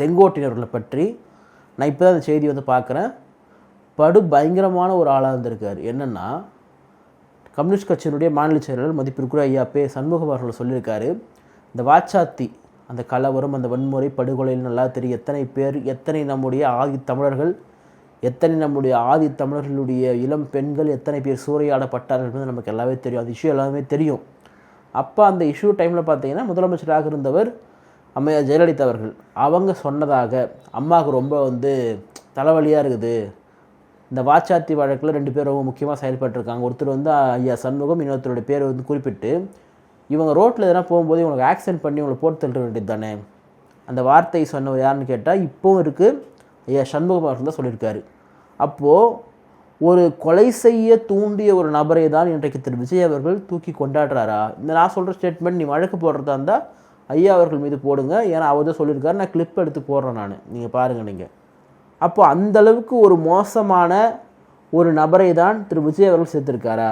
செங்கோட்டையர்களை பற்றி நான் இப்போ தான் அந்த செய்தி வந்து பார்க்குறேன். படு பயங்கரமான ஒரு ஆளாக இருந்திருக்கார். என்னென்னா கம்யூனிஸ்ட் கட்சியினுடைய மாநில செயலாளர் மதிப்பிற்குரிய ஐயா பே சண்முகம் அவர்கள் சொல்லியிருக்காரு இந்த வாச்சாத்தி அந்த கலவரம் அந்த வன்முறை படுகொலையில் நல்லா தெரியும். எத்தனை பேர் எத்தனை நம்முடைய ஆதி தமிழர்கள் எத்தனை நம்முடைய ஆதி தமிழர்களுடைய இளம் பெண்கள் எத்தனை பேர் சூறையாடப்பட்டார்கள் என்பது நமக்கு எல்லாமே தெரியும். அந்த இஷ்யூ எல்லாமே தெரியும். அப்போ அந்த இஷ்யூ டைமில் பார்த்தீங்கன்னா முதலமைச்சராக இருந்தவர் அம்மையார் ஜெயலலிதா அவர்கள் அவங்க சொன்னதாக அம்மாவுக்கு ரொம்ப வந்து தலைவலியாக இருக்குது. இந்த வாச்சாத்தி வழக்கில் ரெண்டு பேர் ரொம்ப முக்கியமாக செயல்பட்டுருக்காங்க. ஒருத்தர் வந்து ஐயா சண்முகம் இன்னொருத்தருடைய பேர் வந்து குறிப்பிட்டு இவங்க ரோட்டில் எதனா போகும்போது இவங்களுக்கு ஆக்சிடென்ட் பண்ணி இவங்களை போட்டு தள்ள வேண்டியது தானே? அந்த வார்த்தை சொன்னவர் யாருன்னு கேட்டால் இப்போவும் இருக்குது ஐயா சண்முகம் அவர்கள் தான் சொல்லியிருக்காரு. அப்போது ஒரு கொலை செய்ய தூண்டிய ஒரு நபரை தான் இன்றைக்கு திரு. விஜய் அவர்கள் தூக்கி கொண்டாடுறாரா? இந்த நான் சொல்கிற ஸ்டேட்மெண்ட் நீ வழக்கு போடுறதா இருந்தால் ஐயா அவர்கள் மீது போடுங்க. ஏன்னா அவர் தான் சொல்லியிருக்காரு. நான் கிளிப் எடுத்து போடுறேன் நான். நீங்கள் பாருங்கள் நீங்கள் அப்போ அந்தளவுக்கு ஒரு மோசமான ஒரு நபரை தான் திரு. விஜய் அவர்கள் சேர்த்துருக்காரா?